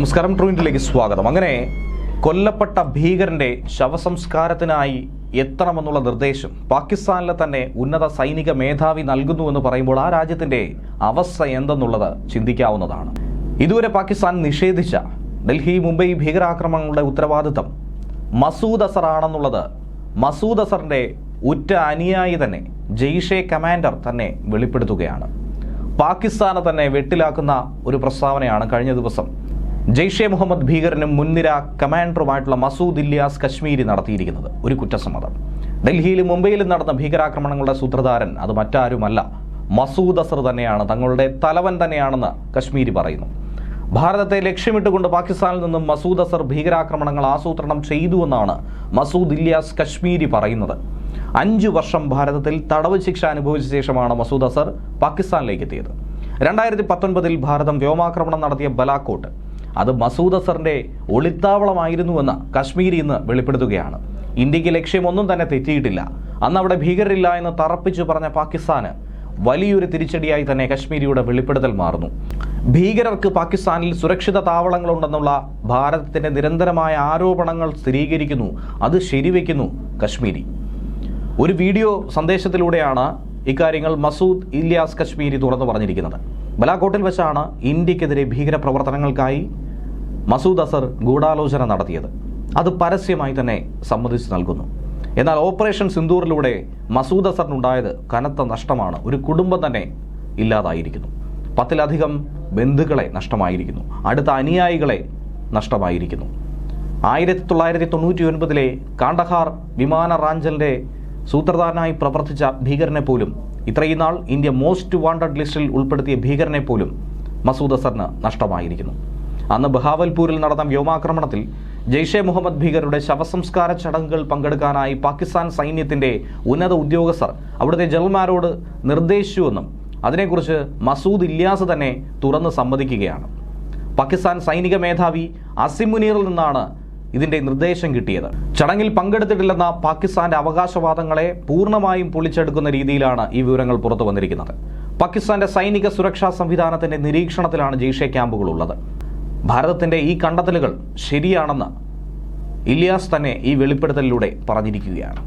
നമസ്കാരം ട്രൂയിന്റിലേക്ക് സ്വാഗതം. അങ്ങനെ കൊല്ലപ്പെട്ട ഭീകരന്റെ ശവസംസ്കാരത്തിനായി എത്തണമെന്നുള്ള നിർദ്ദേശം പാകിസ്ഥാനിലെ തന്നെ ഉന്നത സൈനിക മേധാവി നൽകുന്നുവെന്ന് പറയുമ്പോൾ ആ രാജ്യത്തിന്റെ അവസ്ഥ എന്തെന്നുള്ളത് ചിന്തിക്കാവുന്നതാണ്. ഇതുവരെ പാകിസ്ഥാൻ നിഷേധിച്ച ഡൽഹി മുംബൈ ഭീകരാക്രമണങ്ങളുടെ ഉത്തരവാദിത്തം മസൂദ് അസർ ആണെന്നുള്ളത് മസൂദ് അസറിന്റെ ഉറ്റ അനുയായി തന്നെ ജെയ്ഷെ കമാൻഡർ തന്നെ വെളിപ്പെടുത്തുകയാണ്. പാകിസ്ഥാനെ തന്നെ വെട്ടിലാക്കുന്ന ഒരു പ്രസ്താവനയാണ് കഴിഞ്ഞ ദിവസം ജെയ്ഷെ മുഹമ്മദ് ഭീകരനും മുൻനിര കമാൻഡറുമായിട്ടുള്ള മസൂദ് ഇല്യാസ് കശ്മീരി നടത്തിയിരിക്കുന്നത്. ഒരു കുറ്റസമ്മതം. ഡൽഹിയിലും മുംബൈയിലും നടന്ന ഭീകരാക്രമണങ്ങളുടെ സൂത്രധാരൻ അത് മറ്റാരുമല്ല. മസൂദ് അസർ തന്നെയാണ് തങ്ങളുടെ തലവൻ തന്നെയാണെന്ന് കശ്മീരി പറയുന്നു. ഭാരതത്തെ ലക്ഷ്യമിട്ടുകൊണ്ട് പാകിസ്ഥാനിൽ നിന്നും മസൂദ് അസർ ഭീകരാക്രമണങ്ങൾ ആസൂത്രണം ചെയ്തുവെന്നാണ് മസൂദ് ഇല്യാസ് കശ്മീരി പറയുന്നത്. അഞ്ചു വർഷം ഭാരതത്തിൽ തടവ് ശിക്ഷ അനുഭവിച്ച ശേഷമാണ് മസൂദ് അസർ പാകിസ്ഥാനിലേക്ക് എത്തിയത്. രണ്ടായിരത്തി പത്തൊൻപതിൽ ഭാരതം വ്യോമാക്രമണം നടത്തിയ ബലാക്കോട്ട് അത് മസൂദ് അസറിന്റെ ഒളിത്താവളമായിരുന്നുവെന്ന് കശ്മീർ ഇന്ന് വെളിപ്പെടുത്തുകയാണ്. ഇന്ത്യയ്ക്ക് ലക്ഷ്യമൊന്നും തന്നെ തെറ്റിയിട്ടില്ല. അന്ന് അവിടെ ഭീകരരില്ല എന്ന് തറപ്പിച്ചു പറഞ്ഞ പാകിസ്ഥാന് വലിയൊരു തിരിച്ചടിയായി തന്നെ കശ്മീരിയുടെ വെളിപ്പെടുത്തൽ മാറുന്നു. ഭീകരർക്ക് പാകിസ്ഥാനിൽ സുരക്ഷിത താവളങ്ങളുണ്ടെന്നുള്ള ഭാരതത്തിന്റെ നിരന്തരമായ ആരോപണങ്ങൾ സ്ഥിരീകരിക്കുന്നു. അത് ശരിവെക്കുന്നു കശ്മീരി. ഒരു വീഡിയോ സന്ദേശത്തിലൂടെയാണ് ഇക്കാര്യങ്ങൾ മസൂദ് ഇല്യാസ് കശ്മീരി തുറന്നു പറഞ്ഞിരിക്കുന്നത്. ബലാക്കോട്ടിൽ വെച്ചാണ് ഇന്ത്യക്കെതിരെ ഭീകരപ്രവർത്തനങ്ങൾക്കായി മസൂദ് അസർ ഗൂഢാലോചന നടത്തിയത്. അത് പരസ്യമായി തന്നെ സമ്മതിച്ചു നൽകുന്നു. എന്നാൽ ഓപ്പറേഷൻ സിന്ദൂറിലൂടെ മസൂദ് അസറിനുണ്ടായത് കനത്ത നഷ്ടമാണ്. ഒരു കുടുംബം തന്നെ ഇല്ലാതായിരിക്കുന്നു. പത്തിലധികം ബന്ധുക്കളെ നഷ്ടമായിരിക്കുന്നു. അടുത്ത അനുയായികളെ നഷ്ടമായിരിക്കുന്നു. ആയിരത്തി തൊള്ളായിരത്തി തൊണ്ണൂറ്റി ഒൻപതിലെ കാണ്ടഹാർ വിമാന റാഞ്ചലിന്റെ സൂത്രധാരനായി പ്രവർത്തിച്ച ഭീകരനെ പോലും ഇത്രയും നാൾ ഇന്ത്യ മോസ്റ്റ് വാണ്ടഡ് ലിസ്റ്റിൽ ഉൾപ്പെടുത്തിയ ഭീകരനെ പോലും മസൂദ് അസറിന് നഷ്ടമായിരിക്കുന്നു. അന്ന് ബഹാവൽപൂരിൽ നടന്ന വ്യോമാക്രമണത്തിൽ ജെയ്ഷെ മുഹമ്മദ് ഭീകരുടെ ശവസംസ്കാര ചടങ്ങുകൾ പങ്കെടുക്കാനായി പാകിസ്ഥാൻ സൈന്യത്തിന്റെ ഉന്നത ഉദ്യോഗസ്ഥർ അവിടുത്തെ ജനറൽമാരോട് നിർദ്ദേശിച്ചുവെന്നും അതിനെക്കുറിച്ച് മസൂദ് ഇല്യാസ് തന്നെ തുറന്ന് സമ്മതിക്കുകയാണ്. പാകിസ്ഥാൻ സൈനിക മേധാവി അസിം മുനീറിൽ നിന്നാണ് ഇതിന്റെ നിർദ്ദേശം കിട്ടിയത്. ചടങ്ങിൽ പങ്കെടുത്തിട്ടില്ലെന്ന പാകിസ്ഥാന്റെ അവകാശവാദങ്ങളെ പൂർണമായും പൊളിച്ചെടുക്കുന്ന രീതിയിലാണ് ഈ വിവരങ്ങൾ പുറത്തു വന്നിരിക്കുന്നത് പാകിസ്ഥാന്റെ സൈനിക സുരക്ഷാ സംവിധാനത്തിന്റെ നിരീക്ഷണത്തിലാണ് ജെയ്ഷെ ക്യാമ്പുകൾ ഉള്ളത്. ഭാരതത്തിന്റെ ഈ കണ്ടെത്തലുകൾ ശരിയാണെന്ന് ഇലിയാസ് തന്നെ ഈ വെളിപ്പെടുത്തലിലൂടെ പറഞ്ഞിരിക്കുകയാണ്.